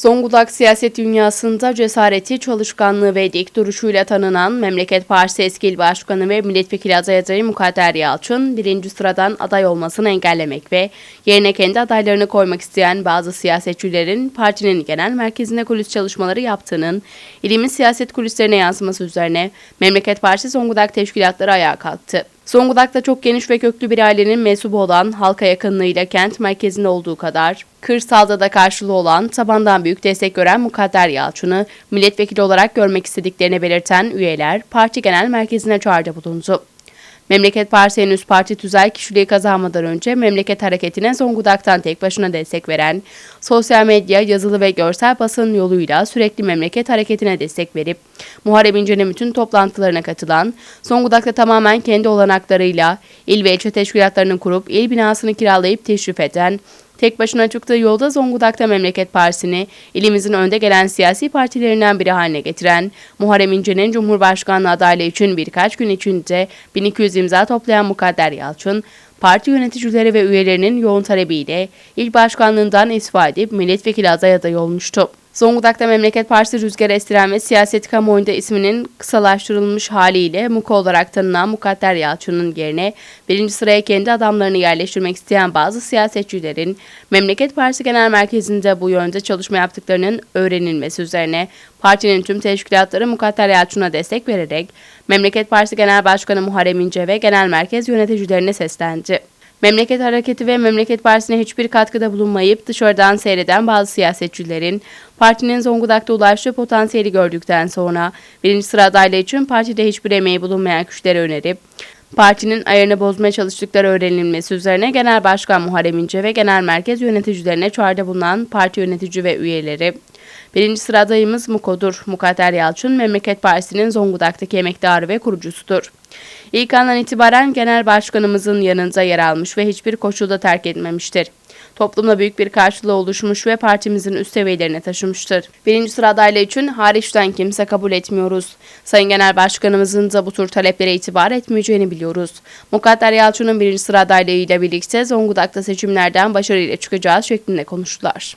Zonguldak siyaset dünyasında cesareti, çalışkanlığı ve dik duruşuyla tanınan Memleket Partisi eski il başkanı ve milletvekili aday adayı Mukadder Yalçın, birinci sıradan aday olmasını engellemek ve yerine kendi adaylarını koymak isteyen bazı siyasetçilerin partinin genel merkezinde kulis çalışmaları yaptığının ilimiz siyaset kulislerine yansıması üzerine Memleket Partisi Zonguldak teşkilatları ayağa kalktı. Zonguldak'ta çok geniş ve köklü bir ailenin mensubu olan halka yakınlığıyla kent merkezinde olduğu kadar, kırsalda da karşılığı olan tabandan büyük destek gören Mukadder Yalçın'ı milletvekili olarak görmek istediklerini belirten üyeler parti genel merkezine çağrıda bulundu. Memleket Partisi henüz parti tüzel kişiliği kazanmadan önce memleket hareketine Zonguldak'tan tek başına destek veren, sosyal medya, yazılı ve görsel basın yoluyla sürekli memleket hareketine destek verip, Muharrem İnce'nin bütün toplantılarına katılan, Zonguldak'ta tamamen kendi olanaklarıyla il ve ilçe teşkilatlarını kurup il binasını kiralayıp teşrif eden, Tek başına çıktığı yolda Zonguldak'ta Memleket Partisi'ni ilimizin önde gelen siyasi partilerinden biri haline getiren Muharrem İnce'nin Cumhurbaşkanlığı adaylığı için birkaç gün içinde 1200 imza toplayan Mukadder Yalçın, parti yöneticileri ve üyelerinin yoğun talebiyle il başkanlığından istifa edip milletvekili aday adayı olmuştu. Zonguldak'ta Memleket Partisi rüzgar estiren ve siyaset kamuoyunda isminin kısalaştırılmış haliyle Muko olarak tanınan Mukadder Yalçın'ın yerine birinci sıraya kendi adamlarını yerleştirmek isteyen bazı siyasetçilerin Memleket Partisi Genel Merkezi'nde bu yönde çalışma yaptıklarının öğrenilmesi üzerine partinin tüm teşkilatları Mukadder Yalçın'a destek vererek Memleket Partisi Genel Başkanı Muharrem İnce ve Genel Merkez yöneticilerine seslendi. Memleket Hareketi ve Memleket Partisi'ne hiçbir katkıda bulunmayıp dışarıdan seyreden bazı siyasetçilerin partinin Zonguldak'ta ulaştığı potansiyeli gördükten sonra birinci sıra adaylığı için partide hiçbir emeği bulunmayan kişilere önerip partinin ayarını bozmaya çalıştıkları öğrenilmesi üzerine Genel Başkan Muharrem İnce ve Genel Merkez yöneticilerine çağrıda bulunan parti yönetici ve üyeleri Birinci sıra adayımız Muko'dur. Mukadder Yalçın, Memleket Partisi'nin Zonguldak'taki emektarı ve kurucusudur. İlk andan itibaren genel başkanımızın yanında yer almış ve hiçbir koşulda terk etmemiştir. Toplumda büyük bir karşılığı oluşmuş ve partimizin üst seviyelerine taşımıştır. Birinci sıra adaylığı için hariçten kimse kabul etmiyoruz. Sayın Genel Başkanımızın da bu tür taleplere itibar etmeyeceğini biliyoruz. Mukadder Yalçın'ın birinci sıra adaylığıyla birlikte Zonguldak'ta seçimlerden başarıyla çıkacağı şeklinde konuştular.